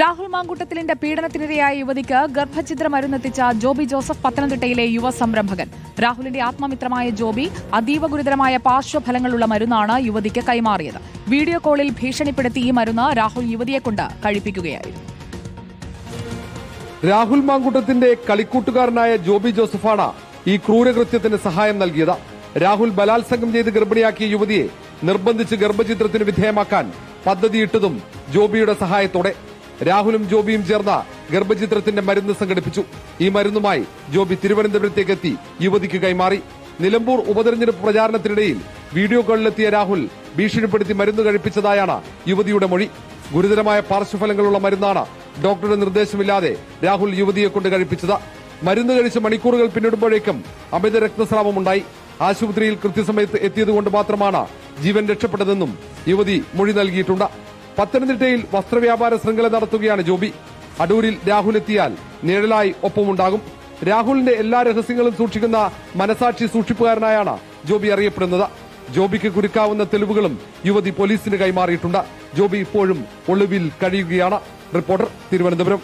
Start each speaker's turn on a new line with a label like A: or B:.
A: രാഹുൽ മാങ്കൂട്ടത്തിലിന്റെ പീഡനത്തിനിരയായ യുവതിക്ക് ഗർഭഛിദ്ര മരുന്നെത്തിച്ച ജോബി ജോസഫ് പത്തനംതിട്ടയിലെ യുവ സംരംഭകൻ. രാഹുലിന്റെ ആത്മമിത്രമായ ജോബി അതീവ ഗുരുതരമായ പാർശ്വഫലങ്ങളുള്ള മരുന്നാണ് യുവതിക്ക് കൈമാറിയത്. വീഡിയോ കോളിൽ ഭീഷണിപ്പെടുത്തി ഈ മരുന്ന് രാഹുൽ യുവതിയെക്കൊണ്ട് കഴിപ്പിക്കുകയായിരുന്നു.
B: രാഹുൽ മാങ്കൂട്ടത്തിന്റെ കളിക്കൂട്ടുകാരനായ ജോബി ജോസഫാണ് ഈ ക്രൂരകൃത്യത്തിന് സഹായം നൽകിയത്. രാഹുൽ ബലാത്സംഗം ചെയ്ത് ഗർഭിണിയാക്കിയ യുവതിയെ നിർബന്ധിച്ച് ഗർഭചിത്രത്തിന് വിധേയമാക്കാൻ പദ്ധതിയിട്ടതും ജോബിയുടെ സഹായത്തോടെ. രാഹുലും ജോബിയും ചേർന്ന ഗർഭചിത്രത്തിന്റെ മരുന്ന് സംഘടിപ്പിച്ചു. ഈ മരുന്നുമായി ജോബി തിരുവനന്തപുരത്തേക്ക് എത്തി. യുവതിക്ക് കൈമാറി. നിലമ്പൂർ ഉപതെരഞ്ഞെടുപ്പ് പ്രചാരണത്തിനിടയിൽ വീഡിയോ കോളിലെത്തിയ രാഹുൽ ഭീഷണിപ്പെടുത്തി മരുന്ന് കഴിപ്പിച്ചതായാണ് യുവതിയുടെ മൊഴി. ഗുരുതരമായ പാർശ്വഫലങ്ങളുള്ള മരുന്നാണ് ഡോക്ടറുടെ നിർദ്ദേശമില്ലാതെ രാഹുൽ യുവതിയെ കൊണ്ട് കഴിപ്പിച്ചത്. മരുന്ന് കഴിച്ച് മണിക്കൂറുകൾ പിന്നിടുമ്പോഴേക്കും അമിത രക്തസ്രാവമുണ്ടായി. ആശുപത്രിയിൽ കൃത്യസമയത്ത് എത്തിയതുകൊണ്ട് മാത്രമാണ് ജീവൻ രക്ഷപ്പെട്ടതെന്നും യുവതി മൊഴി നൽകിയിട്ടുണ്ട്. പത്തനംതിട്ടയിൽ വസ്ത്രവ്യാപാര ശൃംഖല നടത്തുകയാണ് ജോബി. അടൂരിൽ രാഹുൽ എത്തിയാൽ നിഴലായി ഒപ്പമുണ്ടാകും. രാഹുലിന്റെ എല്ലാ രഹസ്യങ്ങളും സൂക്ഷിക്കുന്ന മനസാക്ഷി സൂക്ഷിപ്പുകാരനായാണ് ജോബി അറിയപ്പെടുന്നത്. ജോബിക്ക് കുരുക്കാവുന്ന തെളിവുകളും യുവതി പോലീസിന് കൈമാറിയിട്ടുണ്ട്. ജോബി ഇപ്പോഴും ഒളിവിൽ കഴിയുകയാണ്. റിപ്പോർട്ടർ തിരുവനന്തപുരം.